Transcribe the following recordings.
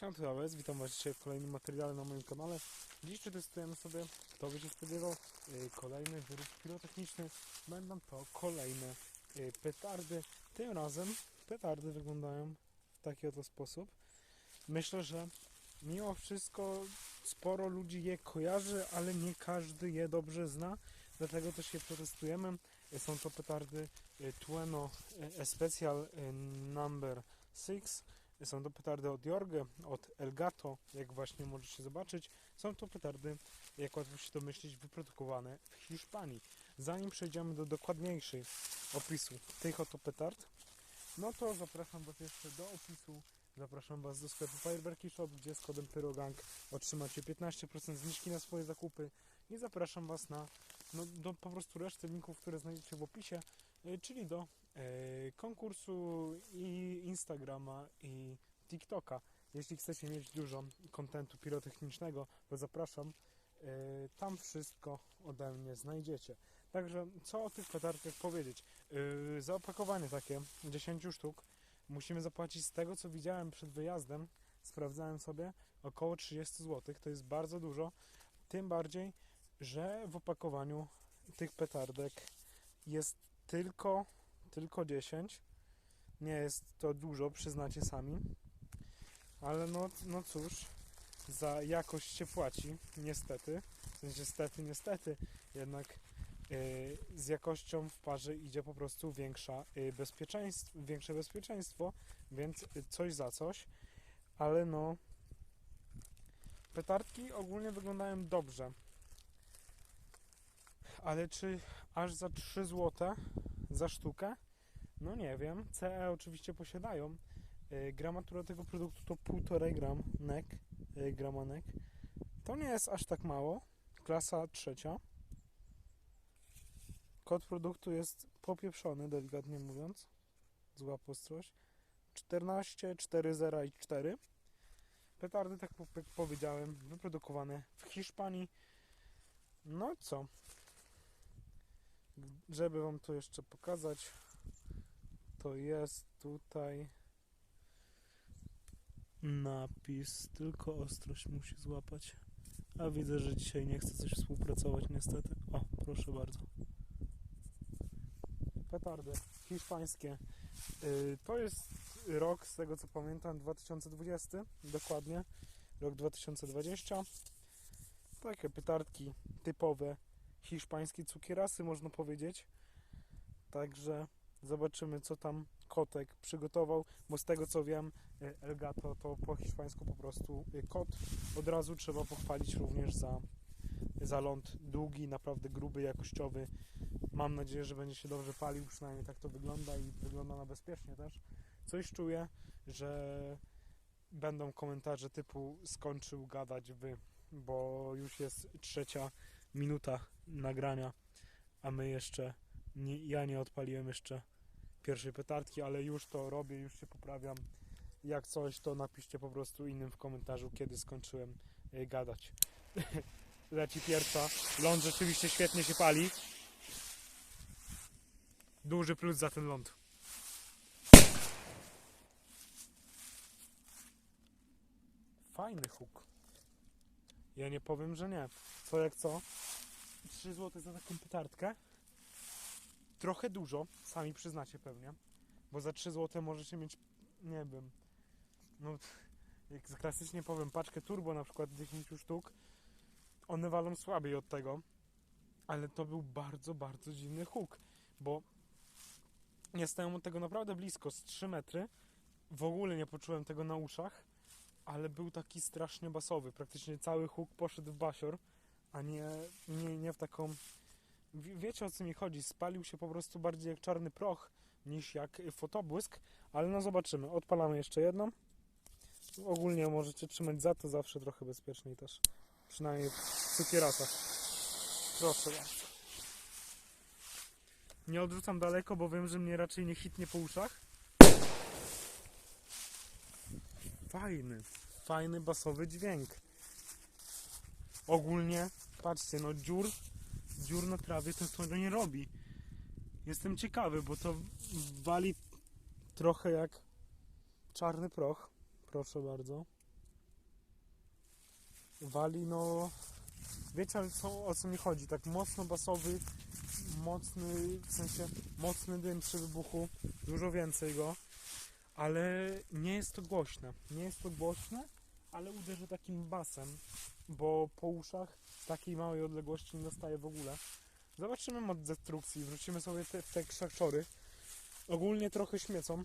Siema, tu Ałez, witam Was dzisiaj w kolejnym materiale na moim kanale. Dziś przetestujemy sobie, kto by się spodziewał, y, kolejny wyrób pirotechniczny. Będą to kolejne y, petardy. Tym razem petardy wyglądają w taki oto sposób. Myślę, że mimo wszystko sporo ludzi je kojarzy, ale nie każdy je dobrze zna. Dlatego też je przetestujemy. Są to petardy y, Tueno Special Number 6. Są to petardy od Jorge, od Elgato, jak właśnie możecie zobaczyć. Są to petardy, jak łatwo się domyślić, wyprodukowane w Hiszpanii. Zanim przejdziemy do dokładniejszej opisu tych oto petard, no to zapraszam Was jeszcze do opisu. Zapraszam Was do sklepu Fireberki Shop, gdzie z kodem PYROGANG otrzymacie 15% zniżki na swoje zakupy i zapraszam Was na no, do po prostu reszty linków, które znajdziecie w opisie, y, czyli do konkursu i Instagrama i TikToka. Jeśli chcecie mieć dużo kontentu pirotechnicznego, to zapraszam. E, tam wszystko ode mnie znajdziecie. Także co o tych petardkach powiedzieć? E, za opakowanie takie 10 sztuk musimy zapłacić z tego co widziałem przed wyjazdem. Sprawdzałem sobie około 30 zł. To jest bardzo dużo. Tym bardziej, że w opakowaniu tych petardek jest tylko tylko 10. Nie jest to dużo, przyznacie sami. Ale no, no cóż, za jakość się płaci, niestety. W sensie stety, niestety. Jednak yy, z jakością w parze idzie po prostu większa, yy, bezpieczeństwo, większe bezpieczeństwo, więc yy, coś za coś. Ale no, petardki ogólnie wyglądają dobrze. Ale czy aż za 3 zł za sztukę? No nie wiem. CE oczywiście posiadają. Yy, gramatura tego produktu to 1,5 gram NEC, yy, grama NEC. To nie jest aż tak mało. Klasa trzecia. Kod produktu jest popieprzony, delikatnie mówiąc. Zła postrość. 14, 4, 0 i 4. Petardy, tak jak powiedziałem, wyprodukowane w Hiszpanii. No i co? Żeby Wam to jeszcze pokazać, to jest tutaj napis, tylko ostrość musi złapać. A widzę, że dzisiaj nie chce coś współpracować niestety. O, proszę bardzo. Petardy hiszpańskie. Yy, to jest rok, z tego co pamiętam, 2020, dokładnie. Rok 2020. Takie petardki typowe hiszpańskie cukierasy, można powiedzieć. Także zobaczymy, co tam kotek przygotował, bo z tego co wiem, y, Elgato to po hiszpańsku po prostu y, kot. Od razu trzeba pochwalić również za, za ląd długi, naprawdę gruby, jakościowy. Mam nadzieję, że będzie się dobrze palił, przynajmniej tak to wygląda i wygląda na bezpiecznie też. Coś czuję, że będą komentarze typu skończył gadać wy, bo już jest trzecia minuta nagrania, a my jeszcze, nie, ja nie odpaliłem jeszcze pierwszej petardki, ale już to robię, już się poprawiam. Jak coś, to napiszcie po prostu innym w komentarzu, kiedy skończyłem y, gadać. Leci pierwsza. Ląd rzeczywiście świetnie się pali. Duży plus za ten ląd. Fajny huk. Ja nie powiem, że nie. Co jak co? 3 zł za taką petardkę. Trochę dużo, sami przyznacie pewnie. Bo za 3 zł możecie mieć, nie wiem, no jak klasycznie powiem, paczkę turbo na przykład 10 sztuk. One walą słabiej od tego. Ale to był bardzo, bardzo dziwny huk, bo ja stałem od tego naprawdę blisko, z 3 metry. W ogóle nie poczułem tego na uszach, ale był taki strasznie basowy. Praktycznie cały huk poszedł w basior, a nie, nie, nie w taką Wie- wiecie o co mi chodzi, spalił się po prostu bardziej jak czarny proch niż jak fotobłysk, ale no zobaczymy. Odpalamy jeszcze jedną. Ogólnie możecie trzymać za to zawsze trochę bezpieczniej też. Przynajmniej w cukierasach. Proszę bardzo. Nie odrzucam daleko, bo wiem, że mnie raczej nie hitnie po uszach. Fajny, fajny basowy dźwięk. Ogólnie, patrzcie, no dziur dziur na trawie to tego nie robi. Jestem ciekawy, bo to wali trochę jak czarny proch. Proszę bardzo. wali, no wiecie co, o co mi chodzi, tak mocno basowy, mocny, w sensie mocny dym przy wybuchu, dużo więcej go, ale nie jest to głośne, nie jest to głośne, ale uderzy takim basem, bo po uszach takiej małej odległości nie dostaje w ogóle. Zobaczymy mod destrukcji, wrócimy sobie te, te krzaczory. Ogólnie trochę śmiecą,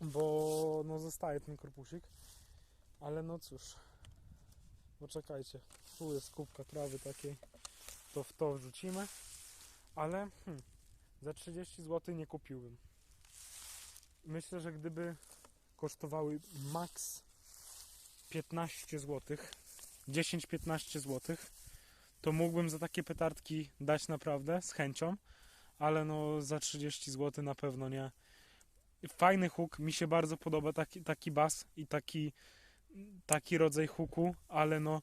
bo no zostaje ten korpusik, ale no cóż, poczekajcie, tu jest kubka trawy takiej, to w to wrzucimy, ale hmm, za 30 zł nie kupiłbym. Myślę, że gdyby kosztowały max 15 zł, 10-15 zł, to mógłbym za takie petardki dać naprawdę z chęcią, ale no za 30 zł na pewno nie. Fajny huk, mi się bardzo podoba taki, taki bas i taki, taki rodzaj huku, ale no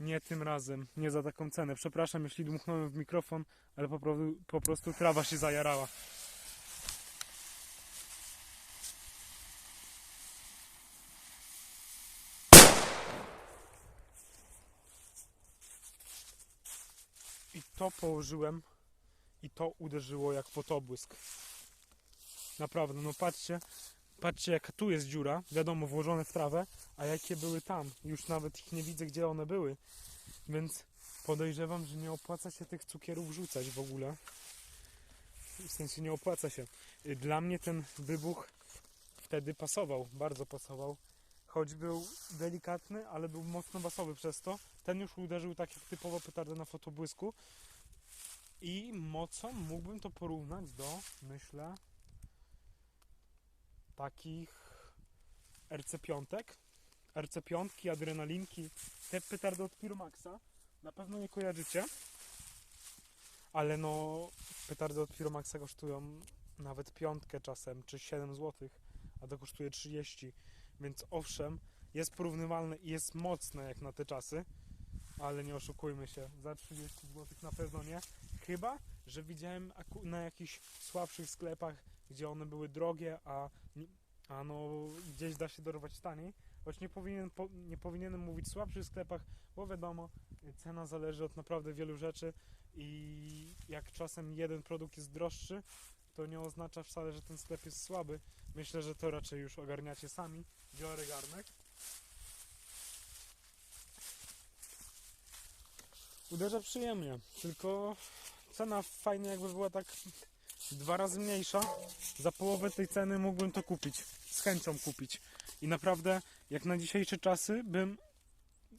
nie tym razem, nie za taką cenę. Przepraszam, jeśli dmuchnąłem w mikrofon, ale po po prostu trawa się zajarała. To położyłem i to uderzyło jak fotobłysk. Naprawdę, no patrzcie, patrzcie jaka tu jest dziura, wiadomo, włożone w trawę, a jakie były tam. Już nawet ich nie widzę, gdzie one były. Więc podejrzewam, że nie opłaca się tych cukierów rzucać w ogóle. W sensie nie opłaca się. Dla mnie ten wybuch wtedy pasował, bardzo pasował. Choć był delikatny, ale był mocno basowy przez to. Ten już uderzył tak jak typowo petarda na fotobłysku. I mocą mógłbym to porównać do, myślę, takich RC5, RC5, adrenalinki, te petardy od Piromaxa. Na pewno nie kojarzycie, ale no petardy od Piromaxa kosztują nawet piątkę czasem, czy 7 zł, a to kosztuje 30, więc owszem, jest porównywalne i jest mocne jak na te czasy, ale nie oszukujmy się, za 30 zł na pewno nie. Chyba, że widziałem na jakichś słabszych sklepach, gdzie one były drogie, a, a no gdzieś da się dorwać taniej. Choć nie, powinien, po, nie powinienem mówić słabszych sklepach, bo wiadomo, cena zależy od naprawdę wielu rzeczy i jak czasem jeden produkt jest droższy, to nie oznacza wcale, że ten sklep jest słaby. Myślę, że to raczej już ogarniacie sami. Biorę garnek. Uderza przyjemnie, tylko cena fajnie jakby była tak dwa razy mniejsza. Za połowę tej ceny mógłbym to kupić. Z chęcią kupić. I naprawdę, jak na dzisiejsze czasy, bym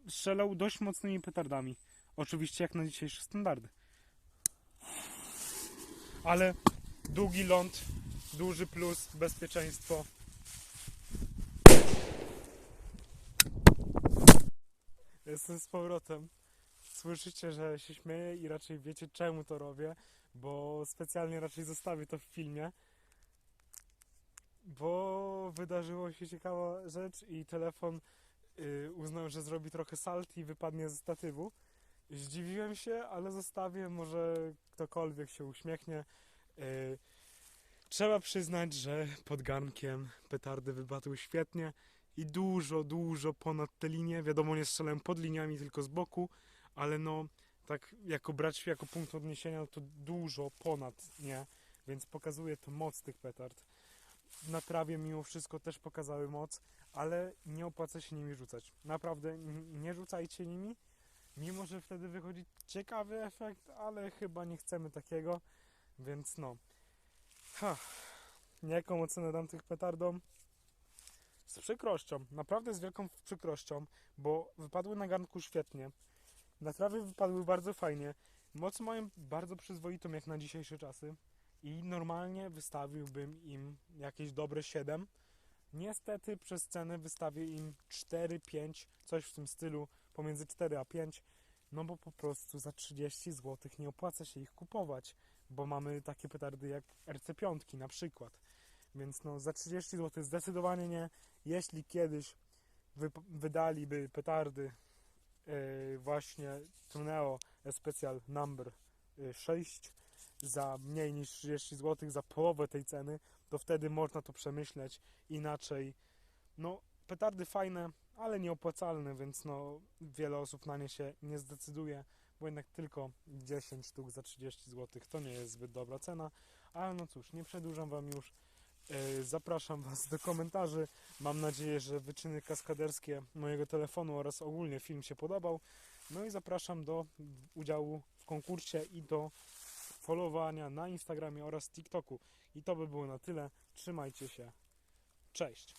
strzelał dość mocnymi petardami. Oczywiście jak na dzisiejsze standardy. Ale długi ląd, duży plus, bezpieczeństwo. Jestem z powrotem. Słyszycie, że się śmieję i raczej wiecie czemu to robię, bo specjalnie raczej zostawię to w filmie. Bo wydarzyło się ciekawa rzecz i telefon y, uznał, że zrobi trochę salt i wypadnie ze statywu. Zdziwiłem się, ale zostawię, może ktokolwiek się uśmiechnie. Y, trzeba przyznać, że pod garnkiem petardy wypadły świetnie i dużo, dużo ponad te linie. Wiadomo, nie strzelałem pod liniami, tylko z boku, ale no, tak jako brać jako punkt odniesienia, no to dużo ponad, nie? Więc pokazuje to moc tych petard. Na trawie mimo wszystko też pokazały moc, ale nie opłaca się nimi rzucać. Naprawdę nie rzucajcie nimi, mimo że wtedy wychodzi ciekawy efekt, ale chyba nie chcemy takiego, więc no. Ha. Jaką ocenę dam tych petardom? Z przykrością, naprawdę z wielką przykrością, bo wypadły na garnku świetnie. Na trawie wypadły bardzo fajnie. Moc mają bardzo przyzwoitą jak na dzisiejsze czasy i normalnie wystawiłbym im jakieś dobre 7. Niestety przez cenę wystawię im 4, 5, coś w tym stylu, pomiędzy 4 a 5, no bo po prostu za 30 zł nie opłaca się ich kupować, bo mamy takie petardy jak RC5 na przykład. Więc no za 30 zł zdecydowanie nie. Jeśli kiedyś wyp- wydaliby petardy właśnie Tuneo Special Number yy, 6 za mniej niż 30 zł, za połowę tej ceny, to wtedy można to przemyśleć inaczej. No, petardy fajne, ale nieopłacalny, więc no wiele osób na nie się nie zdecyduje, bo jednak tylko 10 sztuk za 30 zł to nie jest zbyt dobra cena, ale no cóż, nie przedłużam Wam już. E, Zapraszam Was do komentarzy. Mam nadzieję, że wyczyny kaskaderskie mojego telefonu oraz ogólnie film się podobał. No i zapraszam do udziału w konkursie i do followowania na Instagramie oraz TikToku. I to by było na tyle. Trzymajcie się. Cześć.